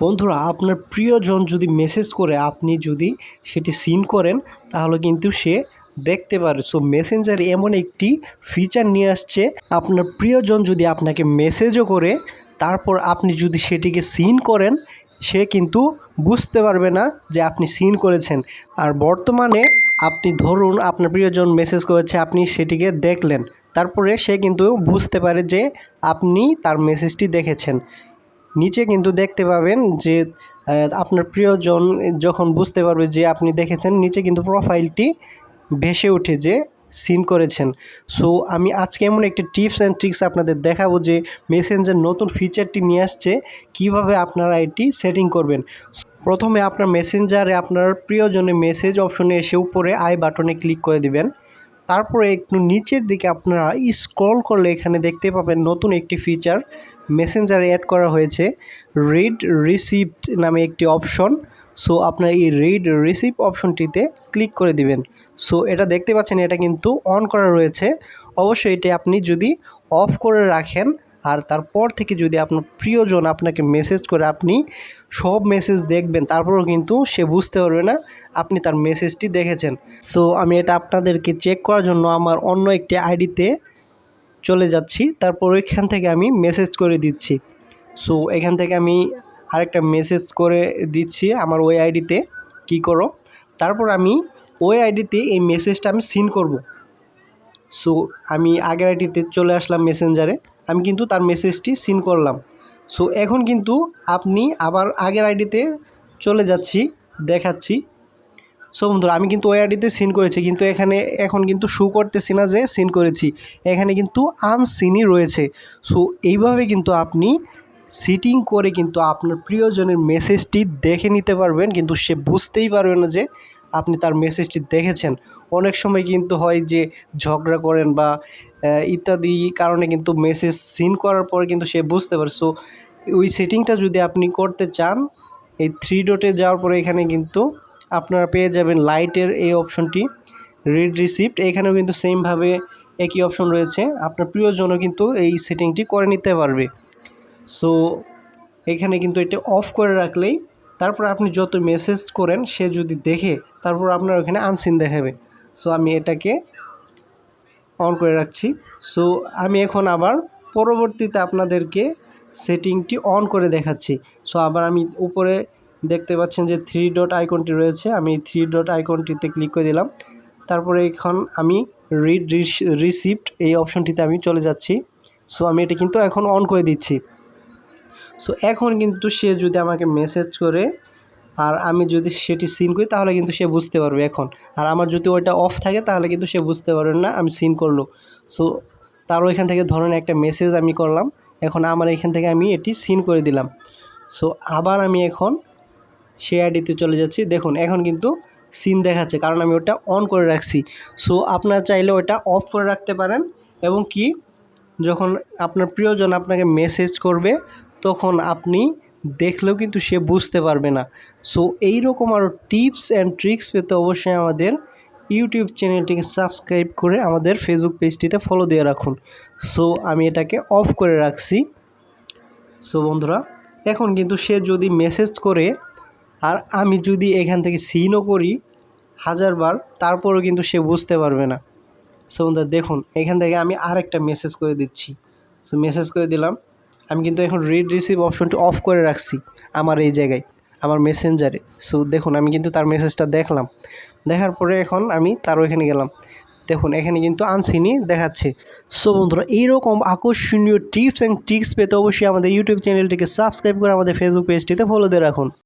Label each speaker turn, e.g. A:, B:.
A: বন্ধুরা, আপনার প্রিয়জন যদি মেসেজ করে, আপনি যদি সেটি সিন করেন, তাহলে কিন্তু সে দেখতে পারে। সো মেসেঞ্জার এমন একটি ফিচার নিয়ে আসছে, আপনার প্রিয়জন যদি আপনাকে মেসেজও করে, তারপর আপনি যদি সেটিকে সিন করেন, সে কিন্তু বুঝতে পারবে না যে আপনি সিন করেছেন। আর বর্তমানে আপনি ধরুন আপনার প্রিয়জন মেসেজ করেছে, আপনি সেটিকে দেখলেন, তারপরে সে কিন্তু বুঝতে পারে যে আপনি তার মেসেজটি দেখেছেন। নিচে কিন্তু দেখতে পাবেন যে আপনার প্রিয়জন যখন বুঝতে পারবে যে আপনি দেখেছেন, নিচে কিন্তু প্রোফাইলটি ভেসে ওঠে যে সিন করেছেন। সো আমি আজকে এমন একটি টিপস অ্যান্ড ট্রিক্স আপনাদের দেখাবো যে মেসেঞ্জার নতুন ফিচারটি নিয়ে আসছে, কীভাবে আপনারা এটি সেটিং করবেন। প্রথমে আপনার মেসেঞ্জারে আপনার প্রিয়জনের মেসেজ অপশনে এসে উপরে আই বাটনে ক্লিক করে দিবেন। তারপরে একটু নিচের দিকে আপনারা স্ক্রল করলে এখানে দেখতে পাবেন নতুন একটি ফিচার মেসেঞ্জারে অ্যাড করা হয়েছে রিড রিসিপ্ট নামে একটি অপশন সো আপনার এই রিড রিসিপ্ট অপশনটিতে ক্লিক করে দিবেন। সো এটা দেখতে পাচ্ছেন, এটা কিন্তু অন করা রয়েছে। অবশ্যই এটা আপনি যদি অফ করে রাখেন আর তারপর থেকে যদি আপনার প্রিয়জন আপনাকে মেসেজ করে, আপনি সব মেসেজ দেখবেন, তারপরেও কিন্তু সে বুঝতে পারবে না আপনি তার মেসেজটি দেখেছেন। সো আমি এটা আপনাদেরকে চেক করার জন্য আমার অন্য একটি আইডিতে চলে যাচ্ছি, তারপর ওইখান থেকে আমি মেসেজ করে দিচ্ছি। সো এখান থেকে আমি আরেকটা মেসেজ করে দিচ্ছি আমার ওই আইডিতে কি করো? তারপর আমি ওই আইডিতে এই মেসেজটা আমি সিন করব। সো আমি আগের আইডিতে চলে আসলাম মেসেঞ্জারে আমি কিন্তু তার মেসেজটি সিন করলাম। সো এখন কিন্তু আপনি আবার আগের আইডিতে চলে যাচ্ছি, দেখাচ্ছি। সো বন্ধুরা, আমি কিন্তু ওই আইডিতে সিন করেছি, কিন্তু এখানে এখন কিন্তু শু করতেছি না যে সিন করেছি। এখানে কিন্তু আনসিনই রয়েছে। সো এইভাবে কিন্তু আপনি সিটিং করে কিন্তু আপনার প্রিয়জনের মেসেজটি দেখে নিতে পারবেন, কিন্তু সে বুঝতেই পারবে না যে আপনি তার মেসেজটি দেখেছেন। অনেক সময় কিন্তু হয় যে ঝগড়া করেন বা ইত্যাদি কারণে কিন্তু মেসেজ সিন করার পরে কিন্তু সে বুঝতে পারে। সো ওই সেটিংটা যদি আপনি করতে চান, এই থ্রি ডটে যাওয়ার পরে এখানে কিন্তু আপনারা পেয়ে যাবেন লাইটের এই অপশনটি রিড রিসিপ্ট এখানেও কিন্তু সেমভাবে একই অপশন রয়েছে। আপনার প্রিয়জনও কিন্তু এই সেটিংটি করে নিতে পারবে। সো এখানে কিন্তু এটা অফ করে রাখলেই তারপর আপনি যত মেসেজ করেন, সে যদি দেখে, তারপর আপনার ওখানে আনসিন দেখাবে। সো আমি এটাকে অন করে রাখছি। সো আমি এখন আবার পরবর্তীতে আপনাদেরকে সেটিংটি অন করে দেখাচ্ছি। সো আবার আমি উপরে দেখতে পাচ্ছেন যে থ্রি ডট আইকনটি রয়েছে। আমি থ্রি ডট আইকনটিতে ক্লিক করে দিলাম। তারপরে এখন আমি রিড রিসিপ্ট এই অপশনটিতে আমি চলে যাচ্ছি। সো আমি এটা কিন্তু এখন অন করে দিচ্ছি। সো এখন কিন্তু সে যদি আমাকে মেসেজ করে, আর আমি যদি সেটি সিন করি, তাহলে কিন্তু সে বুঝতে পারবে এখন। আর আমার যদি ওইটা অফ থাকে, তাহলে কিন্তু সে বুঝতে পারবে না, আমি সিন করল। সো তারও এখান থেকে ধরেন একটা মেসেজ আমি করলাম। এখন আমার এখান থেকে আমি এটি সিন করে দিলাম। সো আবার আমি এখন সে আইডিতে চলে যাচ্ছি। দেখুন, এখন কিন্তু সিন দেখাচ্ছে, কারণ আমি ওটা অন করে রাখছি। সো আপনারা চাইলে ওটা অফ করে রাখতে পারেন। এবং কি, যখন আপনার প্রিয়জন আপনাকে মেসেজ করবে তখন আপনি দেখলেও কিন্তু সে বুঝতে পারবে না। সো এই রকম আরও টিপস অ্যান্ড ট্রিক্স পেতে অবশ্যই আমাদের ইউটিউব চ্যানেলটিকে সাবস্ক্রাইব করে আমাদের ফেসবুক পেজটিতে ফলো দিয়ে রাখুন। সো আমি এটাকে অফ করে রাখছি। সো বন্ধুরা, এখন কিন্তু সে যদি মেসেজ করে, আর আমি যদি এখান থেকে সিনও করি হাজারবার তারপরেও কিন্তু সে বুঝতে পারবে না। সো বন্ধুরা, দেখুন, এখান থেকে আমি আরেকটা মেসেজ করে দিচ্ছি। সো মেসেজ করে দিলাম। আমি কিন্তু এখন রিড রিসিভ অপশনটি অফ করে রাখছি আমার এই জায়গায়, আমার মেসেঞ্জারে সো দেখুন, আমি কিন্তু তার মেসেজটা দেখলাম। দেখার পরে এখন আমি তার ওইখানে গেলাম। দেখুন, এখানে কিন্তু আনসিনি দেখাচ্ছে। সো বন্ধুরা, এইরকম আকর্ষণীয় টিপস অ্যান্ড ট্রিক্স পেতে অবশ্যই আমাদের ইউটিউব চ্যানেলটিকে সাবস্ক্রাইব করে আমাদের ফেসবুক পেজটিতে ফলো দিয়ে রাখুন।